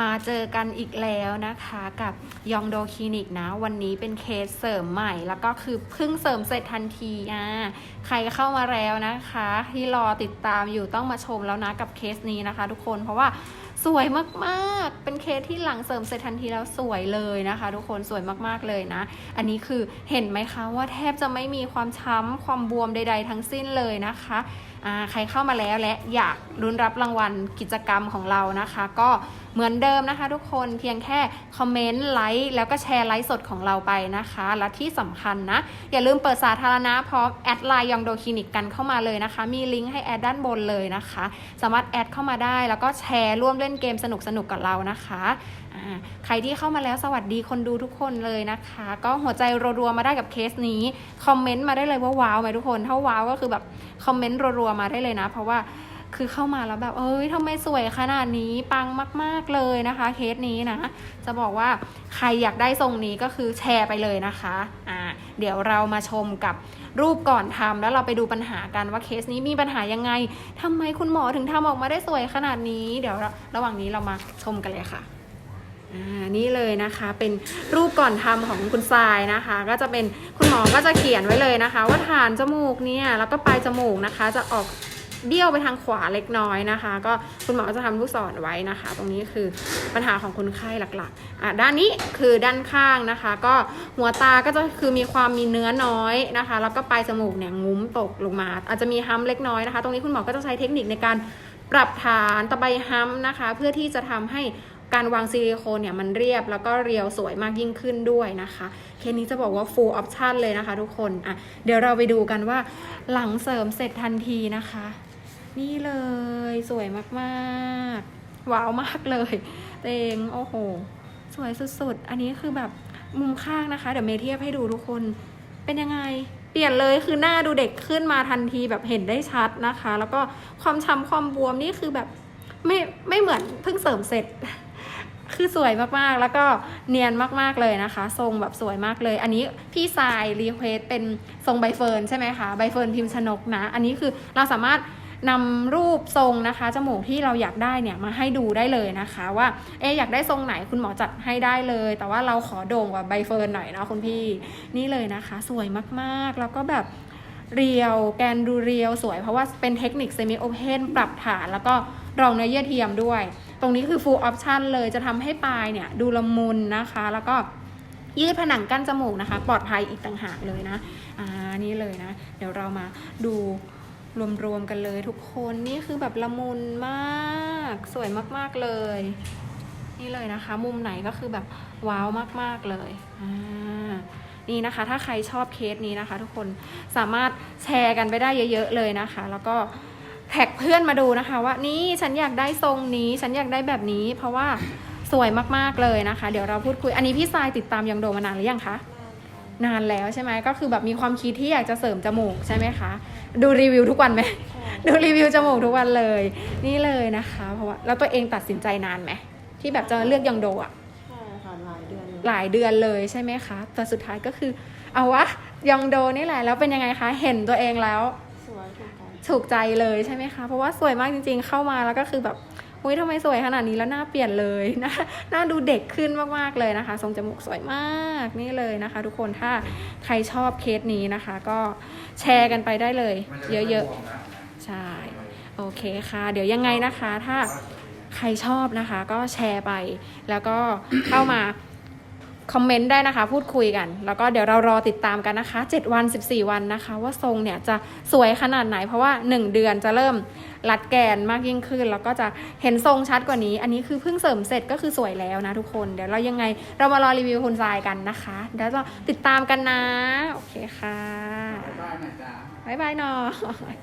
มาเจอกันอีกแล้วนะคะกับยองโดคลินิกนะ วันนี้เป็นเคสเสริมใหม่ แล้วก็คือเพิ่งเสริมเสร็จทันทีอะใครเข้ามาแล้วนะคะ ที่รอติดตามอยู่ต้องมาชมแล้วนะกับเคสนี้นะคะ ทุกคนเพราะว่าสวยมากๆ เป็นเคสที่หลังเสริมเสร็จทันทีแล้วสวยเลยนะคะ ทุกคนสวยมากๆเลยนะ อันนี้คือเห็นไหมคะว่าแทบจะไม่มีความช้ำความบวมใด ๆ ทั้งสิ้นเลยนะคะอ่าใครเข้ามาแล้วและอยากรุ้นรับรางวัลกิจกรรมของเรานะคะ ก็ เหมือนเดิมนะคะทุกคนเพียงแค่คอมเมนต์ไลค์แล้วก็แชร์ไลฟ์สดของเราไปนะคะ และที่สำคัญนะ อย่าลืมเปิดสาธารณะพร้อมแอดไลน์ยองโดคลินิกกันเข้ามาเลยนะคะ มีลิงก์ให้แอดด้านบนเลยนะคะ สามารถแอดเข้ามาได้แล้วก็แชร์ร่วมเล่นเกมสนุกๆกับเรานะคะใครที่เข้ามาแล้วสวัสดีคนดูทุกคนเลยนะคะ ก็หัวใจรัวๆมาได้กับเคสนี้คอมเมนต์มาได้เลยว่าว้าวไหมทุกคนถ้าว้าวก็คือแบบคอมเมนต์รัวๆมาได้เลยนะ เพราะว่า คือเข้ามาแล้วแบบเอ้ยทำไมสวยขนาดนี้ปังมาก ๆเลยนะคะ เคสนี้นะ จะบอกว่าใครอยากได้ทรงนี้ก็คือแชร์ไปเลยนะคะอ่าเดี๋ยวเรามาชมกับรูปก่อนทำแล้วเราไปดูปัญหากันว่าเคสนี้มีปัญหายังไงทำไมคุณหมอถึงทำออกมาได้สวยขนาดนี้ เดี๋ยวราระหว่างนี้เรามาชมกันเลยค่ะอ่านี่เลยนะคะเป็นรูปก่อนทำของคุณทรายนะคะ ก็จะเป็นคุณหมอก็จะเขียนไว้เลยนะคะ ว่าฐานจมูกเนี่ยแล้วก็ปลายจมูกนะคะ จะออก เบี้ยวไปทางขวาเล็กน้อยนะคะ ก็คุณหมอจะทำลูกศรไว้นะคะ ตรงนี้คือปัญหาของคนไข้หลักๆอะด้านนี้คือด้านข้างนะคะ ก็หัวตาก็จะคือมีความมีเนื้อน้อยนะคะ แล้วก็ปลายจมูกเนี่ยงุ้มตกลงมา อาจจะมีฮัมเล็กน้อยนะคะ ตรงนี้คุณหมอก็จะใช้เทคนิคในการปรับฐานตะไบฮัมนะคะ เพื่อที่จะทำให้การวางซิลิโคนเนี่ยมันเรียบแล้วก็เรียวสวยมากยิ่งขึ้นด้วยนะคะ เคสนี้จะบอกว่า full option เลยนะคะทุกคน อะ เดี๋ยวเราไปดูกันว่าหลังเสริมเสร็จทันทีนะคะ นี่เลยสวยมากๆ ว้าวมากเลยเตงโอ้โห สวยสุดๆ อันนี้คือแบบมุมข้างนะคะ เดี๋ยวเมเทียบให้ดูทุกคนเป็นยังไงเปลี่ยนเลยคือหน้าดูเด็กขึ้นมาทันทีแบบเห็นได้ชัดนะคะ แล้วก็ความช้ำความบวมนี่คือแบบไม่ไม่เหมือนเพิ่งเสริมเสร็จ คือสวยมากๆ แล้วก็เนียนมากๆเลยนะคะ ทรงแบบสวยมากเลย อันนี้พี่สายรีเควสเป็นทรงใบเฟิร์นใช่ไหมคะใบเฟิร์นพิมพ์ชนกนะ อันนี้คือเราสามารถ นำรูปทรงนะคะจมูกที่เราอยากได้เนี่ยมาให้ดูได้เลยนะคะว่าเออยากได้ทรงไหนคุณหมอจัดให้ได้เลย แต่ว่าเราขอโด่งกว่าใบเฟิร์นหน่อยนะคุณพี่นี่เลยนะคะ สวยมากๆแล้วก็แบบเรียวแกนดูเรียวสวยเพราะว่าเป็นเทคนิคเซมิโอเพนปรับฐานแล้วก็รองเนื้อเยื่อเทียมด้วย ตรงนี้คือ full option เลยจะทำให้ปลายเนี่ยดูละมุนนะคะ แล้วก็ยืดผนังกั้นจมูกนะคะ ปลอดภัยอีกต่างหากเลยนะ อ่า นี่เลยนะ เดี๋ยวเรามาดู รวมๆกันเลยทุกคนนี่คือแบบละมุนมาก สวยมากๆเลย นี่เลยนะคะ มุมไหนก็คือแบบว้าวมากๆเลยอ่านี่นะคะ ถ้าใครชอบเคสนี้นะคะ ทุกคนสามารถแชร์กันไปได้เยอะๆเลยนะคะ แล้วก็แท็กเพื่อนมาดูนะคะ ว่านี่ฉันอยากได้ทรงนี้ ฉันอยากได้แบบนี้ เพราะว่าสวยมากๆเลยนะคะ เดี๋ยวเราพูดคุยอันนี้พี่ทรายติดตามยังโดมานานหรือยังคะ นานแล้วใช่ไหมก็คือแบบมีความคิดที่อยากจะเสริมจมูกใช่ไหมคะ ดูรีวิวทุกวันไหมดูรีวิวจมูกทุกวันเลย นี่เลยนะคะ เพราะว่าแล้วตัวเองตัดสินใจนานไหมที่แบบจะเลือกยังโดอะใช่ค่ะหลายเดือนเลยหลายเดือนเลยใช่ไหมคะแต่สุดท้ายก็คือ เอาวะยองโดนี่แหละแล้วเป็นยังไงคะ เห็นตัวเองแล้วสวยถูกใจถูกใจเลยใช่ไหมคะ เพราะว่าสวยมากจริงๆ เข้ามาแล้วก็คือแบบ อุ้ยทำไมสวยขนาดนี้แล้วหน้าเปลี่ยนเลยหน้าหน้าดูเด็กขึ้นมากๆเลยนะคะ ทรงจมูกสวยมากนี่เลยนะคะ ทุกคนถ้าใครชอบเคสนี้นะคะ ก็แชร์กันไปได้เลย เยอะๆใช่โอเคค่ะ เดี๋ยวยังไงนะคะ ถ้าใครชอบนะคะ ก็แชร์ไปแล้วก็เข้ามา คอมเมนต์ได้นะคะ พูดคุยกัน แล้วก็เดี๋ยวเรารอติดตามกันนะคะ 7 วัน 14 วันนะคะ ว่าทรงเนี่ยจะสวยขนาดไหน เพราะว่า 1 เดือนจะเริ่มรัดแกนมากยิ่งขึ้น แล้วก็จะเห็นทรงชัดกว่านี้ อันนี้คือเพิ่งเสริมเสร็จก็คือสวยแล้วนะทุกคน เดี๋ยวเรายังไงเรามารอรีวิวคุณทรายกันนะคะเดี๋ยวเราติดตามกันนะ โอเคค่ะ บ๊ายบายหน่อยจ้าบ๊ายบายหน่อย